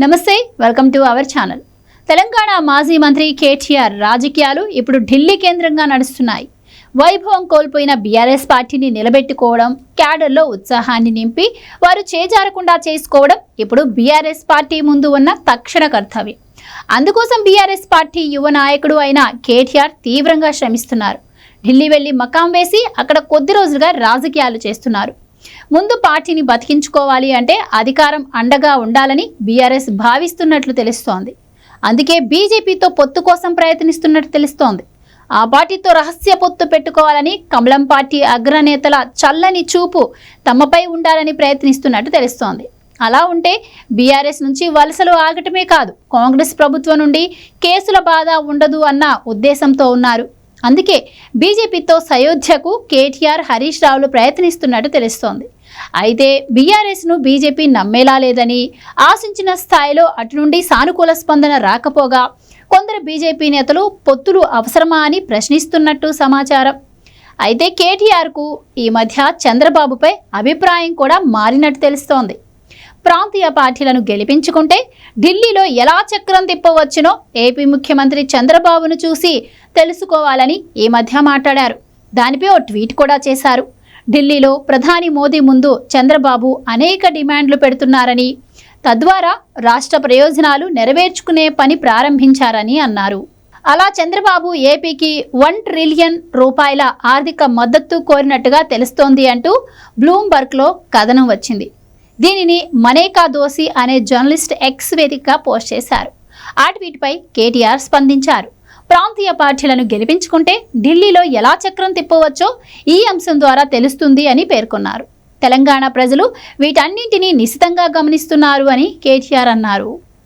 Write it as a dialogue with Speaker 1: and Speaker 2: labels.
Speaker 1: నమస్తే welcome to our channel. Telangana మాజీ మంత్రి కేటీఆర్ రాజకీయాలు ఇప్పుడు ఢిల్లీ కేంద్రంగా నడుస్తున్నాయి. వైభవం కోల్పోయిన బీఆర్ఎస్ పార్టీని నిలబెట్టుకోవడం క్యాడర్లో ఉత్సాహాన్ని నింపి వారు చేజారకుండా చేసుకోవడం ఇప్పుడు బీఆర్ఎస్ పార్టీ ముందు ఉన్న తక్షణ కర్తవ్యం. అందుకోసం బీఆర్ఎస్ పార్టీ యువ నాయకుడు అయిన కేటీఆర్ తీవ్రంగా శ్రమిస్తున్నారు. ఢిల్లీ వెళ్ళి మకాం వేసి అక్కడ కొద్ది రోజులుగా రాజకీయాలు చేస్తున్నారు. ముందు పార్టీని బతికించుకోవాలి అంటే అధికారం అండగా ఉండాలని బీఆర్ఎస్ భావిస్తున్నట్లు తెలుస్తోంది. అందుకే బీజేపీతో పొత్తు కోసం ప్రయత్నిస్తున్నట్టు తెలుస్తోంది. ఆ పార్టీతో రహస్య పొత్తు పెట్టుకోవాలని కమలం పార్టీ అగ్రనేతల చల్లని చూపు తమపై ఉండాలని ప్రయత్నిస్తున్నట్టు తెలుస్తోంది. అలా ఉంటే బీఆర్ఎస్ నుంచి వలసలు ఆగటమే కాదు కాంగ్రెస్ ప్రభుత్వం నుండి కేసుల బాధ ఉండదు అన్న ఉద్దేశంతో ఉన్నారు. అందుకే బీజేపీతో సయోధ్యకు కేటీఆర్ హరీష్ రావులు ప్రయత్నిస్తున్నట్టు తెలుస్తోంది. అయితే బీఆర్ఎస్ను బీజేపీ నమ్మేలా లేదని ఆశించిన స్థాయిలో అటు నుండి సానుకూల స్పందన రాకపోగా కొందరు బీజేపీ నేతలు పొత్తులు అవసరమా అని ప్రశ్నిస్తున్నట్టు సమాచారం. అయితే కేటీఆర్కు ఈ మధ్య చంద్రబాబుపై అభిప్రాయం కూడా మారినట్టు తెలుస్తోంది. ప్రాంతీయ పార్టీలను గెలిపించుకుంటే ఢిల్లీలో ఎలా చక్రం తిప్పవచ్చునో ఏపీ ముఖ్యమంత్రి చంద్రబాబును చూసి తెలుసుకోవాలని ఈ మధ్య మాట్లాడారు. దానిపై ఓ ట్వీట్ కూడా చేశారు. ఢిల్లీలో ప్రధాని మోదీ ముందు చంద్రబాబు అనేక డిమాండ్లు పెడుతున్నారని తద్వారా రాష్ట్ర ప్రయోజనాలు నెరవేర్చుకునే పని ప్రారంభించారని అన్నారు. అలా చంద్రబాబు ఏపీకి వన్ ట్రిలియన్ రూపాయల ఆర్థిక మద్దతు కోరినట్టుగా తెలుస్తోంది అంటూ బ్లూంబర్గ్లో కథనం వచ్చింది. దీనిని మనేకా దోసి అనే జర్నలిస్ట్ ఎక్స్ వేదికగా పోస్ట్ చేశారు. ఆ ట్వీట్పై కేటీఆర్ స్పందించారు. ప్రాంతీయ పార్టీలను గెలిపించుకుంటే ఢిల్లీలో ఎలా చక్రం తిప్పవచ్చో ఈ అంశం ద్వారా తెలుస్తుంది అని పేర్కొన్నారు. తెలంగాణ ప్రజలు వీటన్నింటినీ నిశితంగా గమనిస్తున్నారు అని కేటీఆర్ అన్నారు.